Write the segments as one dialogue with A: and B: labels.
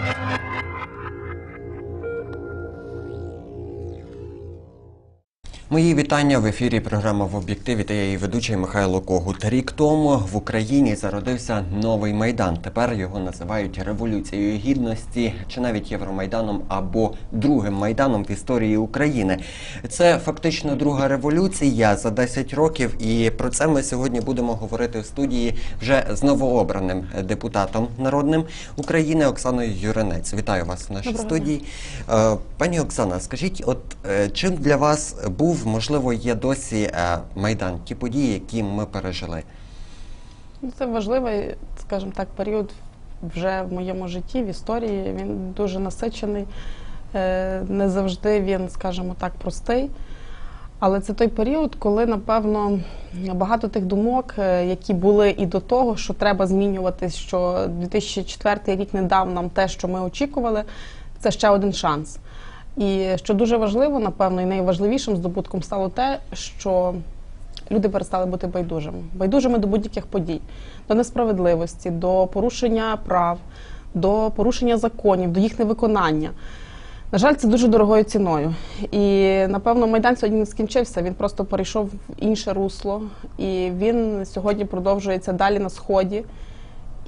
A: Thank you. Мої вітання в ефірі. Програма в об'єктиві та я її ведучий Михайло Когут. Рік тому в Україні зародився новий майдан. Тепер його називають революцією гідності чи навіть Євромайданом або другим майданом в історії України. Це фактично друга революція за 10 років, і про це ми сьогодні будемо говорити в студії вже з новообраним депутатом народним України Оксаною Юринець. Вітаю вас в нашій
B: Доброго
A: студії. Е, Пані Оксана, скажіть, от е, чим для вас був, можливо, є досі е, Майдан, ті події, які ми пережили?
B: Ну, Це важливий, скажімо так, період вже в моєму житті, в історії. Він дуже насичений. Е, Не завжди він, скажімо так, простий. Але це той період, коли, напевно, багато тих думок, е, які були і до того, що треба змінюватись, що 2004 рік не дав нам те, що ми очікували, це ще один шанс. І що дуже важливо, напевно, і найважливішим здобутком стало те, що люди перестали бути байдужими. Байдужими до будь-яких подій, до несправедливості, до порушення прав, до порушення законів, до їх невиконання. На жаль, це дуже дорогою ціною. І напевно майдан сьогодні не скінчився. Він просто перейшов в інше русло, і він сьогодні продовжується далі на сході.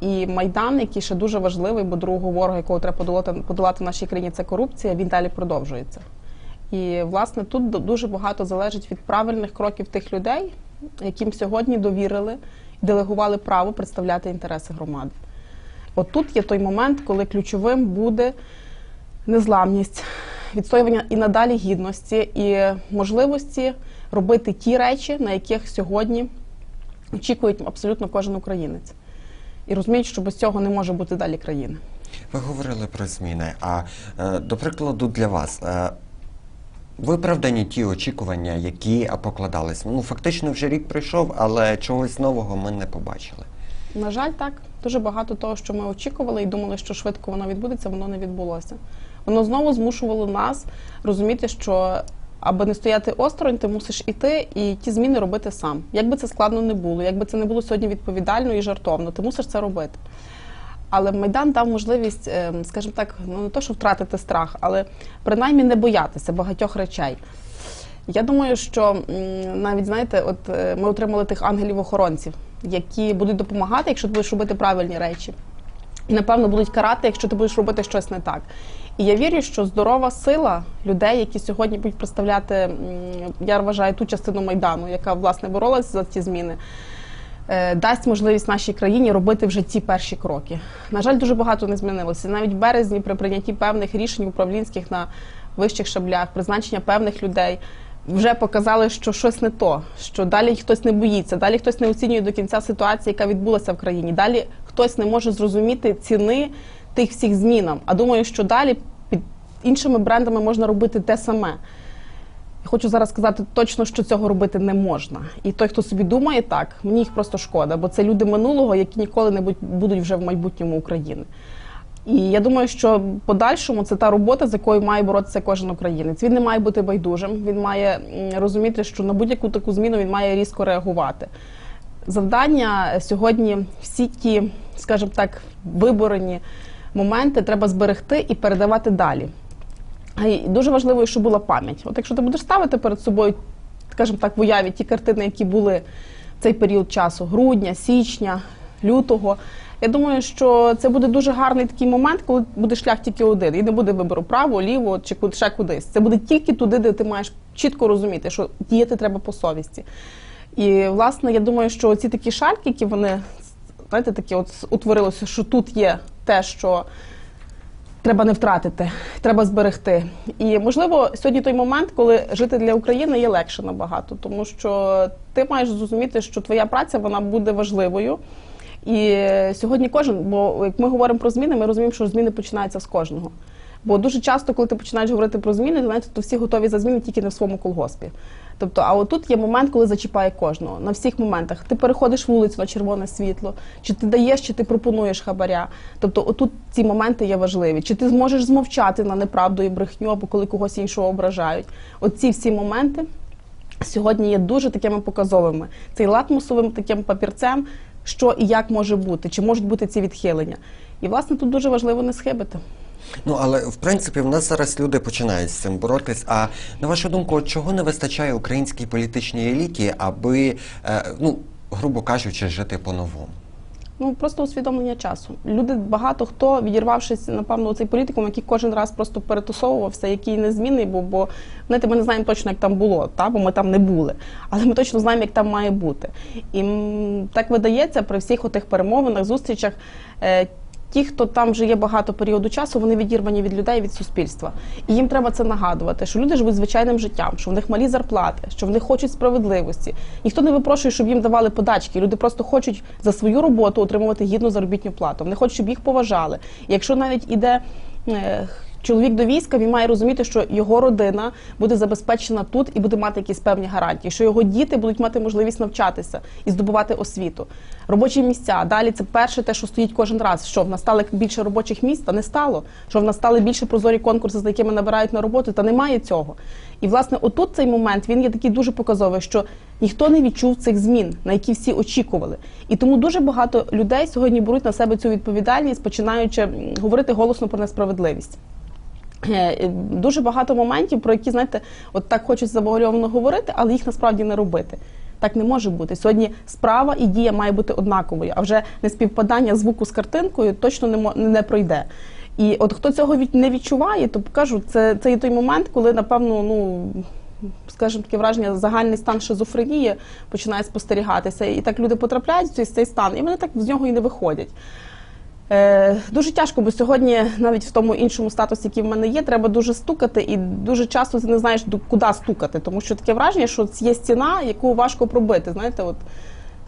B: І майдан, який ще дуже важливий, бо другого ворога, якого треба подолати, подолати в нашій країні, це корупція. Він далі продовжується. І власне тут дуже багато залежить від правильних кроків тих людей, яким сьогодні довірили і делегували право представляти інтереси громади. От тут є той момент, коли ключовим буде незламність, відстоювання і надалі гідності, і можливості робити ті речі, на яких сьогодні очікують абсолютно кожен українець. І розуміють, що без цього не може бути далі країни.
A: Ви говорили про зміни. А е, до прикладу, для вас. Е, Виправдані ті очікування, які покладались. Ну, фактично вже рік пройшов, але чогось нового ми не побачили.
B: На жаль, так. Дуже багато того, що ми очікували і думали, що швидко воно відбудеться, воно не відбулося. Воно знову змушувало нас розуміти, що аби не стояти осторонь, ти мусиш іти і ті зміни робити сам. Як би це складно не було, як би це не було сьогодні відповідально і жартовно, ти мусиш це робити. Але Майдан дав можливість, е, скажімо так, ну не то, що втратити страх, але принаймні не боятися багатьох речей. Я думаю, що навіть знаєте, от е, ми отримали тих ангелів-охоронців, які будуть допомагати, якщо ти будеш робити правильні речі. Напевно будуть карати, якщо ти будеш робити щось не так. І я вірю, що здорова сила людей, які сьогодні будуть представляти, я вважаю, ту частину майдану, яка власне боролась за ті зміни. е, Дасть можливість нашій країні робити вже ті перші кроки. На жаль, дуже багато не змінилося. Навіть в березні при прийнятті певних рішень управлінських на вищих шаблях, призначення певних людей вже показали, що щось не то, що далі хтось не боїться, далі хтось не оцінює до кінця ситуації, яка відбулася в країні. Далі хтось не може зрозуміти ціни тих всіх змінам. А думаю, що далі під іншими брендами можна робити те саме. Хочу зараз сказати точно, що цього робити не можна. І той, хто собі думає так, мені їх просто шкода, бо це люди минулого, які ніколи не будуть вже в майбутньому України. І я думаю, що подальшому це та робота, з якою має боротися кожен українець. Він не має бути байдужим, він має розуміти, що на будь-яку таку зміну він має різко реагувати. Завдання сьогодні всі ті, скажімо так, виборені моменти треба зберегти і передавати далі. Й дуже важливо, щоб була пам'ять. От якщо ти будеш ставити перед собою, скажімо так, в уяві ті картини, які були в цей період часу грудня, січня, лютого. Я думаю, що це буде дуже гарний такий момент, коли буде шлях тільки один, і не буде вибору право, ліво чи ще кудись. Це буде тільки туди, де ти маєш чітко розуміти, що діяти треба по совісті. І власне, я думаю, що ці такі шальки, які вони знаєте, такі от утворилося, що тут є те, що треба не втратити, треба зберегти. І можливо, сьогодні той момент, коли жити для України є легше набагато, тому що ти маєш зрозуміти, що твоя праця вона буде важливою. І сьогодні кожен, бо як ми говоримо про зміни, ми розуміємо, що зміни починаються з кожного. Бо дуже часто, коли ти починаєш говорити про зміни, знаєте, то всі готові за зміни тільки не в своєму колгоспі. Тобто, а отут є момент, коли зачіпає кожного на всіх моментах. Ти переходиш вулицю на червоне світло, чи ти даєш, чи ти пропонуєш хабаря. Тобто, отут ці моменти є важливі. Чи ти зможеш змовчати на неправду і брехню, або коли когось іншого ображають? Оці всі моменти сьогодні є дуже такими показовими. Цей лакмусовим таким папірцем, що і як може бути, чи можуть бути ці відхилення. І власне тут дуже важливо не схибити.
A: Ну але в принципі в нас зараз люди починають з цим боротись. А на вашу думку, чого не вистачає українській політичній еліті, аби е, ну грубо кажучи, жити по-новому?
B: Ну просто усвідомлення часу. Люди багато хто відірвавшись, напевно, цей політикум, який кожен раз просто перетусовувався, який незмінний був, бо знаєте, ми не знаємо точно, як там було, та бо ми там не були. Але ми точно знаємо, як там має бути. І так видається при всіх отих перемовинах, зустрічах. Ті, хто там вже є багато періоду часу, вони відірвані від людей, від суспільства. І їм треба це нагадувати, що люди живуть звичайним життям, що в них малі зарплати, що вони хочуть справедливості. Ніхто не випрошує, щоб їм давали подачки. Люди просто хочуть за свою роботу отримувати гідну заробітну плату. Вони хочуть, щоб їх поважали. І якщо навіть іде е, чоловік до війська, він має розуміти, що його родина буде забезпечена тут і буде мати якісь певні гарантії, що його діти будуть мати можливість навчатися і здобувати освіту. Робочі місця. Далі це перше те, що стоїть кожен раз. Що в нас стало більше робочих місць, та не стало. Що в нас стали більше прозорі конкурси, за якими набирають на роботу, та немає цього. І власне, отут цей момент він є такий дуже показовий, що ніхто не відчув цих змін, на які всі очікували. І тому дуже багато людей сьогодні беруть на себе цю відповідальність, починаючи говорити голосно про несправедливість. Е, Дуже багато моментів, про які, знаєте, от так хочуть завуальовано говорити, але їх насправді не робити. Так не може бути. Сьогодні справа і дія має бути однаковою, а вже неспівпадання звуку з картинкою точно не, мо- не пройде. І от хто цього від- не відчуває, то кажу, це, це є той момент, коли, напевно, ну. Скажімо, таке враження, загальний стан шизофренії починає спостерігатися. І так люди потрапляють в цей стан, і вони так з нього і не виходять. Е, дуже тяжко, бо сьогодні, навіть в тому іншому статусі, який в мене є, треба дуже стукати, і дуже часто ти не знаєш, куди стукати. Тому що таке враження, що є стіна, яку важко пробити. Знаєте, от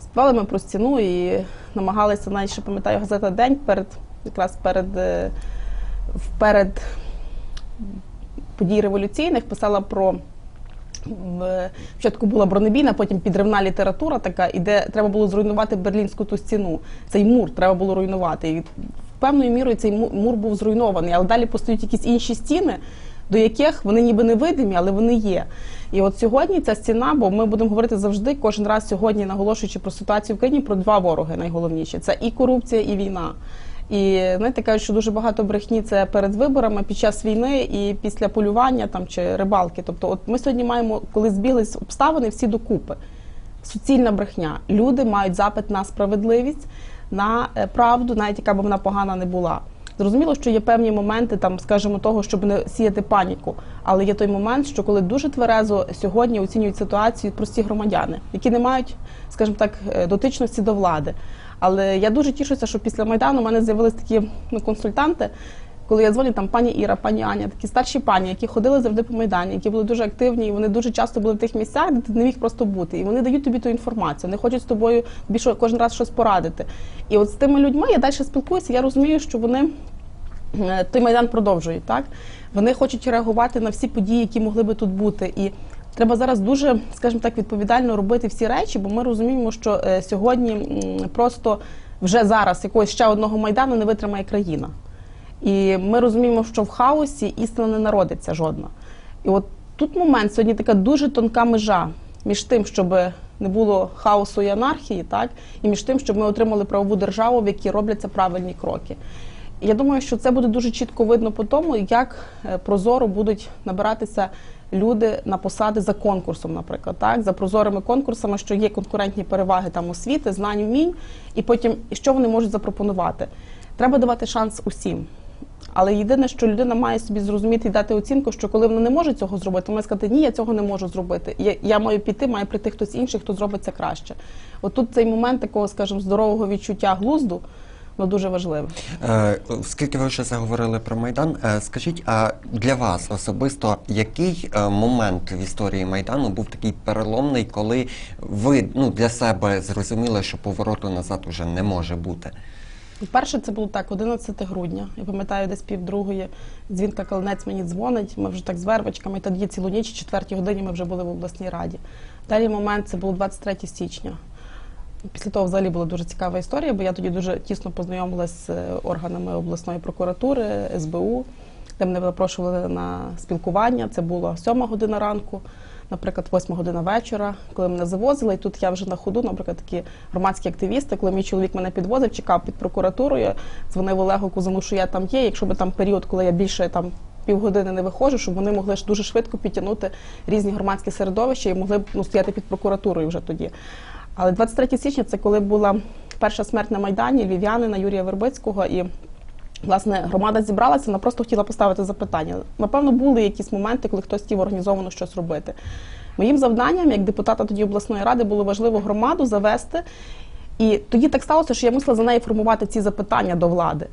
B: співали ми про стіну і намагалися, навіть ще пам'ятаю, газета День перед якраз перед, е, перед подій революційних писала про. В- Спочатку була бронебійна, потім підривна література така, і де треба було зруйнувати берлінську ту стіну. Цей мур треба було руйнувати. І певною мірою цей му- мур був зруйнований, але далі постають якісь інші стіни, до яких вони ніби невидимі, але вони є. І от сьогодні ця стіна, бо ми будемо говорити завжди, кожен раз сьогодні, наголошуючи про ситуацію в країні, про два вороги найголовніші: це і корупція, і війна. І знаєте, кажуть, що дуже багато брехні це перед виборами, під час війни і після полювання там чи рибалки. Тобто, от ми сьогодні маємо, коли збіглись обставини, всі докупи. Суцільна брехня. Люди мають запит на справедливість, на е, правду, навіть яка б вона погана не була. Зрозуміло, що є певні моменти, там, скажімо, того, щоб не сіяти паніку. Але є той момент, що коли дуже тверезо сьогодні оцінюють ситуацію прості громадяни, які не мають, скажімо так, е, дотичності до влади. Але я дуже тішуся, що після майдану у мене з'явились такі ну, консультанти. Коли я дзвоню, там пані Іра, пані Аня, такі старші пані, які ходили завжди по майдані, які були дуже активні, і вони дуже часто були в тих місцях, де ти не міг просто бути. І вони дають тобі ту інформацію, вони хочуть з тобою більше кожен раз щось порадити. І от з тими людьми я далі спілкуюся. Я розумію, що вони е, той майдан продовжують. Так вони хочуть реагувати на всі події, які могли би тут бути. І треба зараз дуже, скажімо так, відповідально робити всі речі, бо ми розуміємо, що е, сьогодні просто вже зараз якогось ще одного майдану не витримає країна. І ми розуміємо, що в хаосі істина не народиться жодна. І от тут момент сьогодні така дуже тонка межа між тим, щоб не було хаосу і анархії, так і між тим, щоб ми отримали правову державу, в якій робляться правильні кроки. І я думаю, що це буде дуже чітко видно по тому, як е, прозоро будуть набиратися люди на посади за конкурсом, наприклад, так за прозорими конкурсами, що є конкурентні переваги там освіти, знань, вмінь, і потім що вони можуть запропонувати. Треба давати шанс усім. Але єдине, що людина має собі зрозуміти і дати оцінку, що коли вона не може цього зробити, вона сказати, ні, я цього не можу зробити. Я, я маю піти, має прийти хтось інший, хто зробить це краще. От тут цей момент такого, скажімо, здорового відчуття глузду, ну дуже важливий.
A: Е, Оскільки ви вже заговорили про Майдан, е, скажіть, а для вас особисто який е, момент в історії Майдану був такий переломний, коли ви ну, для себе зрозуміли, що повороту назад уже не може бути?
B: Перше це було так, 11 грудня. Я пам'ятаю, десь пів другої дзвінка Калинець мені дзвонить. Ми вже так з вервочками. Тоді цілу ніч, четвертій годині ми вже були в обласній раді. Далі момент це було 23 січня. Після того взагалі була дуже цікава історія, бо я тоді дуже тісно познайомилася з е, органами обласної прокуратури, СБУ, де мене запрошували на спілкування. Це була сьома година ранку. наприклад, 8 година вечора, коли мене завозили, і тут я вже на ходу, наприклад, такі громадські активісти, коли мій чоловік мене підвозив, чекав під прокуратурою, дзвонив Олегу Кузану, що я там є. Якщо би там період, коли я більше там півгодини не виходжу, щоб вони могли ж дуже швидко підтягнути різні громадські середовища і могли б ну, стояти під прокуратурою вже тоді. Але 23 січня це коли була перша смерть на Майдані львів'янина Юрія Вербицького і. Власне, громада зібралася, вона просто хотіла поставити запитання. Напевно, були якісь моменти, коли хтось хотів організовано щось робити. Моїм завданням, як депутата тоді обласної ради, було важливо громаду завести. І тоді так сталося, що я мусила за неї формувати ці запитання до влади.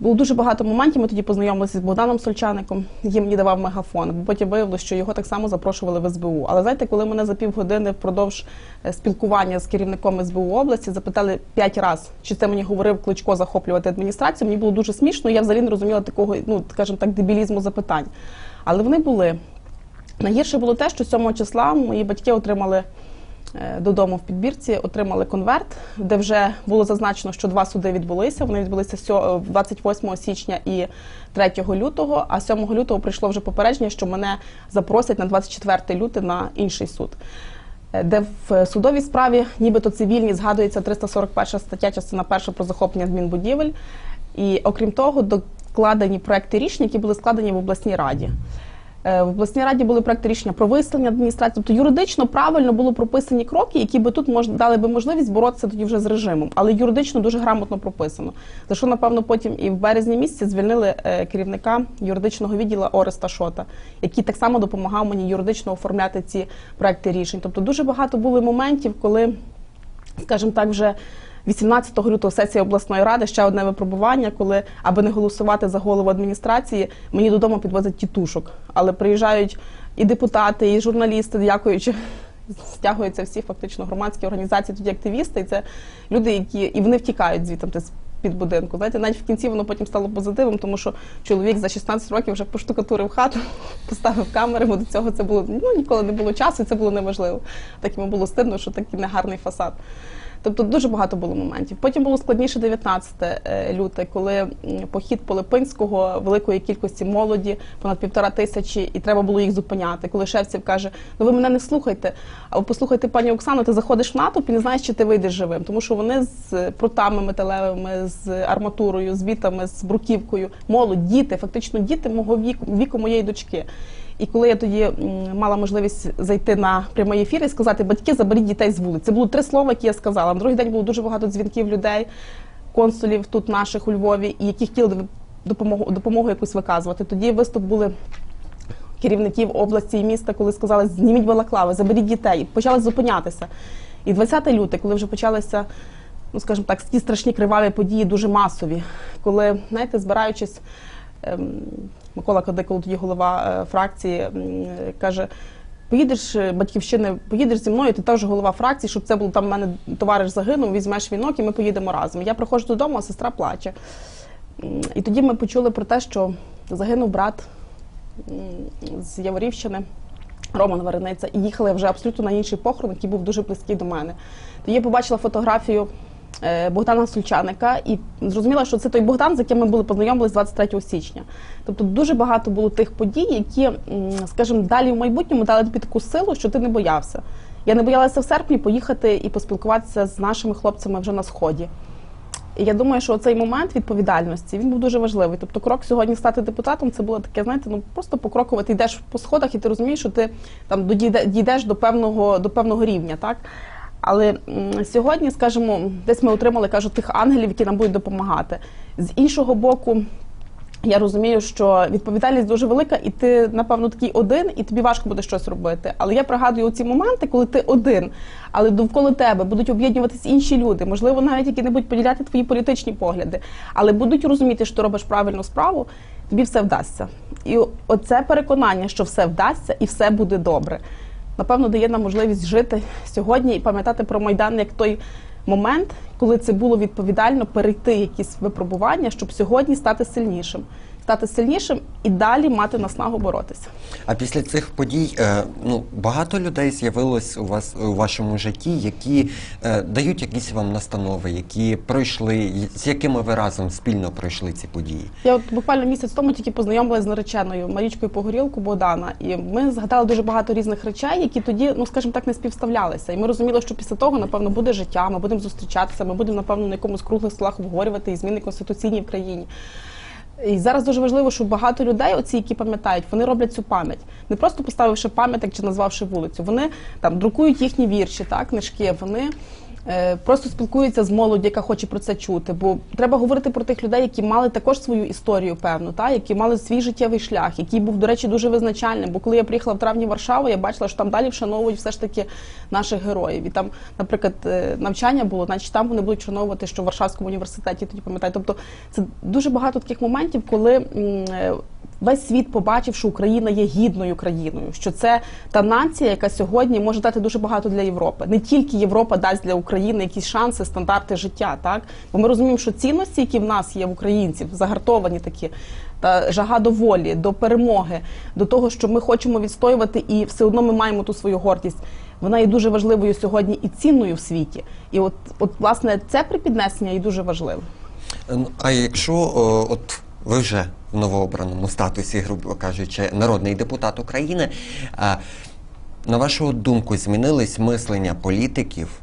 B: Було дуже багато моментів. Ми тоді познайомилися з Богданом Сольчаником, який мені давав мегафон. Потім виявилося, що його так само запрошували в СБУ. Але знаєте, коли мене за півгодини впродовж е, спілкування з керівником СБУ області запитали п'ять разів, чи це мені говорив Кличко захоплювати адміністрацію, мені було дуже смішно. Я взагалі не розуміла такого, ну скажімо так, дебілізму запитань. Але вони були. Найгірше було те, що 7 числа мої батьки отримали додому в підбірці, отримали конверт, де вже було зазначено, що два суди відбулися. Вони відбулися сьо- е, 28 січня і 3 лютого. А 7 лютого прийшло вже попередження, що мене запросять на 24 лютого на інший суд. Е, Де в судовій справі, нібито цивільні, згадується 341 стаття, частина перша про захоплення адмінбудівель. І окрім того, докладені проекти рішень, які були складені в обласній раді. Е, В обласній раді були проекти рішення про виселення адміністрації. Тобто юридично правильно було прописані кроки, які би тут мож, дали би можливість боротися тоді вже з режимом, але юридично дуже грамотно прописано. За що, напевно, потім і в березні місяці звільнили е, керівника юридичного відділу Ореста Шота, який так само допомагав мені юридично оформляти ці проекти рішень. Тобто дуже багато було моментів, коли, скажімо так, вже 18 лютого сесія обласної ради ще одне випробування, коли, аби не голосувати за голову адміністрації, мені додому підвозять тітушок. Але приїжджають і депутати, і журналісти, дякуючи. Стягуються всі фактично громадські організації, тоді активісти, і це люди, які і вони втікають звідти з під будинку. Знаєте, навіть в кінці воно потім стало позитивом, тому що чоловік за 16 років вже поштукатурив хату, поставив камери, бо до цього це було ну ніколи не було часу, і це було неважливо. Так йому було стидно, що такий негарний фасад. Тобто дуже багато було моментів. Потім було складніше 19 е, люте, коли похід Полипинського великої кількості молоді, понад півтора тисячі, і треба було їх зупиняти. Коли Шевців каже: Ну ви мене не слухайте, а послухайте пані Оксану, ти заходиш в натовп і не знаєш, чи ти вийдеш живим, тому що вони з прутами металевими, з арматурою, з бітами, з бруківкою, молодь, діти, фактично діти мого віку, віку моєї дочки. І коли я тоді мала можливість зайти на прямий ефір і сказати, батьки, заберіть дітей з вулиці. Це було три слова, які я сказала. На другий день було дуже багато дзвінків людей, консулів тут наших у Львові, і які хотіли допомогу, допомогу якусь виказувати. Тоді виступ були керівників області і міста, коли сказали, зніміть балаклави, заберіть дітей. Почали зупинятися. І 20 лютого, коли вже почалися, ну скажімо так, ті страшні криваві події, дуже масові, коли, знаєте, збираючись. ем, Микола Кадикол, тоді голова е, фракції, каже: поїдеш е, батьківщини, поїдеш зі мною, ти теж голова фракції, щоб це був там в мене товариш загинув, візьмеш вінок і ми поїдемо разом. Я приходжу додому, а сестра плаче. І тоді ми почули про те, що загинув брат з Яворівщини. Роман Варениця, і їхали вже абсолютно на інший похорон, який був дуже близький до мене. Тоді я побачила фотографію Богдана Сульчаника і зрозуміла, що це той Богдан, з яким ми були познайомились 23 січня. Тобто дуже багато було тих подій, які, скажімо, далі в майбутньому дали тобі таку силу, що ти не боявся. Я не боялася в серпні поїхати і поспілкуватися з нашими хлопцями вже на сході. І я думаю, що цей момент відповідальності він був дуже важливий. Тобто, крок сьогодні стати депутатом це було таке, знаєте, ну просто покроково ти йдеш по сходах, і ти розумієш, що ти там дійде- дійдеш до певного до певного рівня, так. Але сьогодні, скажімо, десь ми отримали кажуть, тих ангелів, які нам будуть допомагати. З іншого боку, я розумію, що відповідальність дуже велика, і ти, напевно, такий один, і тобі важко буде щось робити. Але я пригадую ці моменти, коли ти один, але довкола тебе будуть об'єднуватись інші люди, можливо, навіть які не будуть поділяти твої політичні погляди, але будуть розуміти, що ти робиш правильну справу, тобі все вдасться. І оце переконання, що все вдасться і все буде добре. Напевно, дає нам можливість жити сьогодні і пам'ятати про Майдан як той момент, коли це було відповідально перейти якісь випробування, щоб сьогодні стати сильнішим. Стати сильнішим і далі мати наснагу боротися.
A: А після цих подій е, ну багато людей з'явилось у вас у вашому житті, які е, дають якісь вам настанови, які пройшли, з якими ви разом спільно пройшли ці події.
B: Я от буквально місяць тому тільки познайомилася з нареченою Марічкою Погорілку Богдана, і ми згадали дуже багато різних речей, які тоді, ну скажімо так, не співставлялися. І ми розуміли, що після того, напевно, буде життя. Ми будемо зустрічатися, ми будемо напевно на якомусь круглих столах обговорювати і зміни конституційні в країні. І зараз дуже важливо, щоб багато людей, оці, які пам'ятають, вони роблять цю пам'ять, не просто поставивши пам'ятник чи назвавши вулицю. Вони там друкують їхні вірші, так книжки. Вони просто спілкуються з молоддю, яка хоче про це чути. Бо треба говорити про тих людей, які мали також свою історію, певну, та які мали свій життєвий шлях, який був, до речі, дуже визначальним. Бо коли я приїхала в травні в Варшаву, я бачила, що там далі вшановують все ж таки наших героїв. І там, наприклад, е, навчання було, значить там вони будуть вшановувати, що в Варшавському університеті тоді пам'ятаю. Тобто це дуже багато таких моментів, коли е, весь світ побачив, що Україна є гідною країною, що це та нація, яка сьогодні може дати дуже багато для Європи. Не тільки Європа дасть для України якісь шанси, стандарти життя, так бо ми розуміємо, що цінності, які в нас є в українців, загартовані такі. Та жага до волі, до перемоги, до того, що ми хочемо відстоювати, і все одно ми маємо ту свою гордість. Вона є дуже важливою сьогодні і цінною в світі. І от, от власне, це припіднесення і дуже важливе.
A: Е, ну, А якщо от ви вже в новообраному статусі, грубо кажучи, народний депутат України, на вашу думку, змінились мислення політиків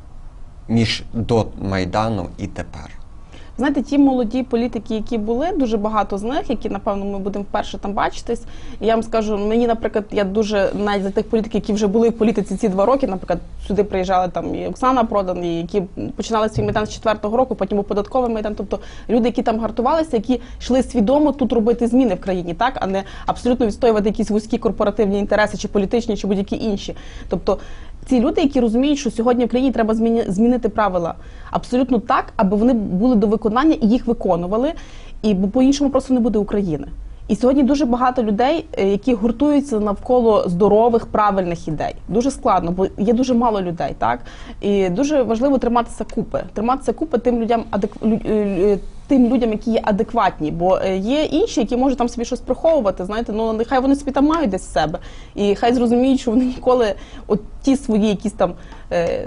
A: між до Майдану і тепер?
B: Знаєте, ті молоді політики, які були, дуже багато з них, які напевно ми будемо вперше там бачитись. Я вам скажу, мені, наприклад, я дуже навіть за тих політиків, які вже були в політиці ці два роки, наприклад, сюди приїжджали там і Оксана Продан, і які починали свій майдан з четвертого року, потім був податковий майдан. Тобто люди, які там гартувалися, які йшли свідомо тут робити зміни в країні, так а не абсолютно відстоювати якісь вузькі корпоративні інтереси, чи політичні, чи будь-які інші. Тобто ці люди, які розуміють, що сьогодні в країні треба змінити правила абсолютно так, аби вони були до виконання і їх виконували, і бо по-іншому просто не буде України. І сьогодні дуже багато людей, е, які гуртуються навколо здорових, правильних ідей. Дуже складно, бо є дуже мало людей, так і дуже важливо триматися купи, триматися купи тим людям адек... тим людям, які є адекватні, бо е, є інші, які можуть там собі щось приховувати. Знаєте, ну нехай вони собі там мають десь себе, і хай зрозуміють, що вони ніколи от ті свої якісь там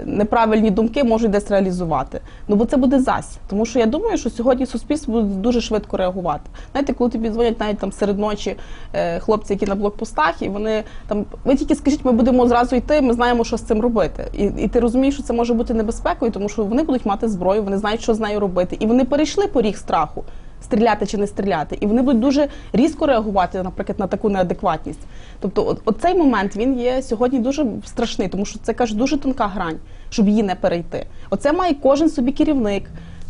B: неправильні думки можуть десь реалізувати. Ну бо це буде зась. Тому що я думаю, що сьогодні суспільство буде дуже швидко реагувати. Знаєте, коли тобі дзвонять навіть там серед ночі е, хлопці, які на блокпостах, і вони там ви тільки скажіть, ми будемо зразу йти, ми знаємо, що з цим робити. І, і ти розумієш, що це може бути небезпекою, тому що вони будуть мати зброю, вони знають, що з нею робити, і вони перейшли поріг страху. Стріляти чи не стріляти, і вони будуть дуже різко реагувати, наприклад, на таку неадекватність. Тобто, от момент він є сьогодні дуже страшний, тому що це каже дуже тонка грань, щоб її не перейти. Оце має кожен собі керівник,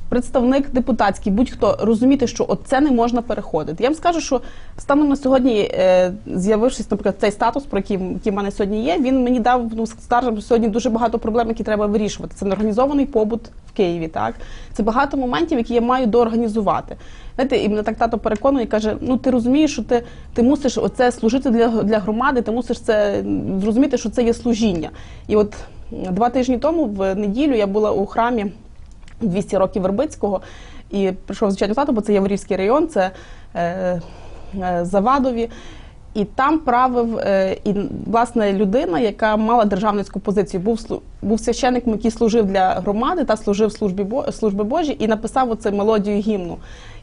B: представник депутатський, будь-хто розуміти, що от це не можна переходити. Я вам скажу, що станом на сьогодні, е, з'явившись, наприклад, цей статус, про який, в мене сьогодні є, він мені дав ну скажімо, сьогодні дуже багато проблем, які треба вирішувати. Це неорганізований побут в Києві. Так це багато моментів, які я маю доорганізувати. Знаєте, і мене так тато переконує, каже: ну ти розумієш, що ти, ти мусиш оце служити для, для громади, ти мусиш це зрозуміти, що це є служіння. І от два тижні тому, в неділю, я була у храмі 200 років Вербицького. І прийшов звичайно тато, бо це Яворівський район, це е, е, Завадові. І там правив е, і власне людина, яка мала державницьку позицію. Був був священником, який служив для громади та служив службі служби Божій, і написав оце мелодію гімну.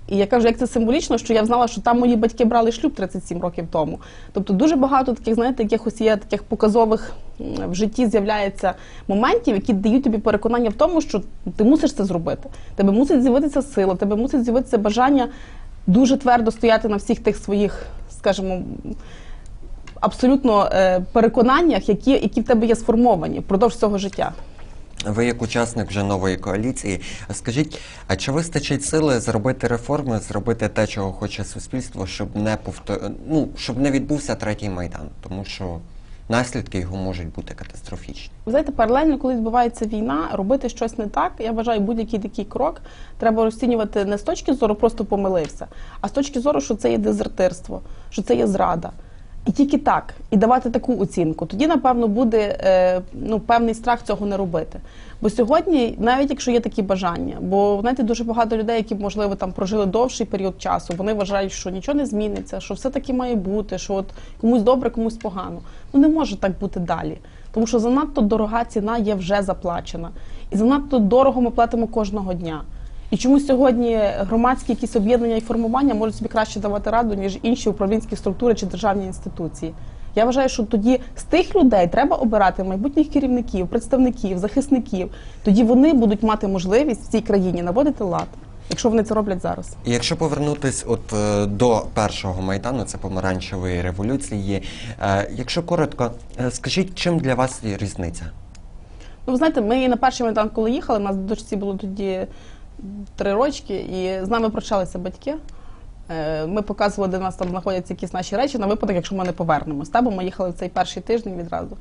B: І я кажу, як це символічно, що я знала, що там мої батьки брали шлюб 37 років тому. Тобто дуже багато таких, знаєте, якихось є таких показових в житті з'являється моментів, які дають тобі переконання в тому, що ти мусиш це зробити. Тебе мусить з'явитися сила, тебе мусить з'явитися бажання дуже твердо стояти на всіх тих своїх, скажімо, абсолютно е, переконаннях, які, які в тебе є сформовані впродовж цього життя.
A: Ви як учасник вже нової коаліції, скажіть, а чи вистачить сили зробити реформи, зробити те, чого хоче суспільство, щоб не повтор... ну, щоб не відбувся третій майдан, тому що наслідки його можуть бути катастрофічні.
B: Ви знаєте, паралельно, коли відбувається війна, робити щось не так. Я вважаю, будь-який такий крок треба розцінювати не з точки зору просто помилився, а з точки зору, що це є дезертирство, що це є зрада. І тільки так, і давати таку оцінку. Тоді, напевно, буде е, ну, певний страх цього не робити. Бо сьогодні, навіть якщо є такі бажання, бо знаєте, дуже багато людей, які можливо там прожили довший період часу, вони вважають, що нічого не зміниться, що все таки має бути, що от комусь добре, комусь погано. Ну не може так бути далі. Тому що занадто дорога ціна є вже заплачена, і занадто дорого ми платимо кожного дня. І чому сьогодні громадські якісь об'єднання і формування можуть собі краще давати раду, ніж інші управлінські структури чи державні інституції? Я вважаю, що тоді з тих людей треба обирати майбутніх керівників, представників, захисників. Тоді вони будуть мати можливість в цій країні наводити лад, якщо вони це роблять зараз.
A: І якщо повернутись от е, до першого майдану, це помаранчевої революції. Е, якщо коротко, е, скажіть, чим для вас є різниця?
B: Ну, ви знаєте, ми на перший майдан, коли їхали, у нас дочці було тоді три рочки, і з нами прощалися батьки. Е, Ми показували, де в нас там знаходяться якісь наші речі на випадок, якщо ми не повернемось. Та? Бо ми їхали в цей перший тиждень відразу.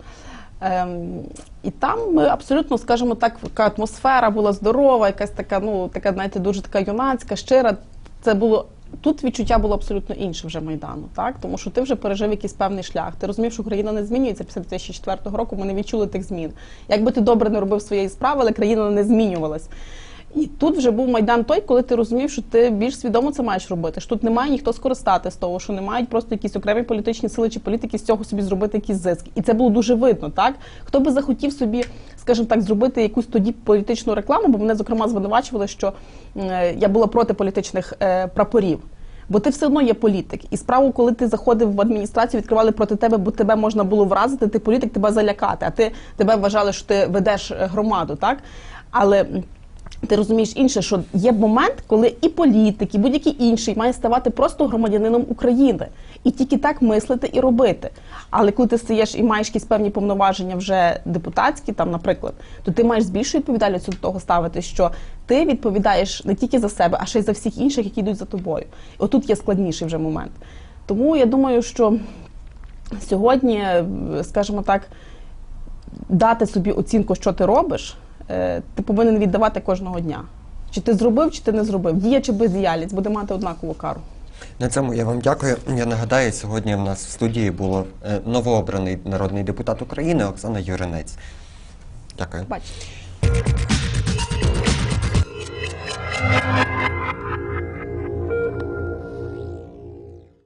B: Ем, і там ми абсолютно, скажімо так, така атмосфера була здорова, якась така, ну така, знаєте, дуже така юнацька, щира. Це було тут відчуття було абсолютно інше вже майдану, так тому що ти вже пережив якийсь певний шлях. Ти розумів, що Україна не змінюється після 2004 року. Ми не відчули тих змін. Якби ти добре не робив своєї справи, але країна не змінювалась. І тут вже був майдан той, коли ти розумів, що ти більш свідомо це маєш робити. Що тут немає ніхто скористати з того, що не мають просто якісь окремі політичні сили чи політики з цього собі зробити якийсь зиск. І це було дуже видно, так хто би захотів собі, скажімо так, зробити якусь тоді політичну рекламу, бо мене зокрема звинувачували, що е, я була проти політичних е, прапорів. Бо ти все одно є політик. І справу, коли ти заходив в адміністрацію, відкривали проти тебе, бо тебе можна було вразити, ти політик, тебе залякати, а ти тебе вважали, що ти ведеш е, громаду, так? Але ти розумієш інше, що є момент, коли і політик, і будь-який інший має ставати просто громадянином України. І тільки так мислити і робити. Але коли ти стаєш і маєш якісь певні повноваження вже депутатські, там, наприклад, то ти маєш з більшою відповідальністю до того ставити, що ти відповідаєш не тільки за себе, а ще й за всіх інших, які йдуть за тобою. І отут є складніший вже момент. Тому я думаю, що сьогодні, скажімо так, дати собі оцінку, що ти робиш, ти повинен віддавати кожного дня. Чи ти зробив, чи ти не зробив. Дія чи бездіяльність буде мати однакову кару.
A: На цьому я вам дякую. Я нагадаю, сьогодні в нас в студії було е, новообраний народний депутат України Оксана Юринець. Дякую.
B: Бачите.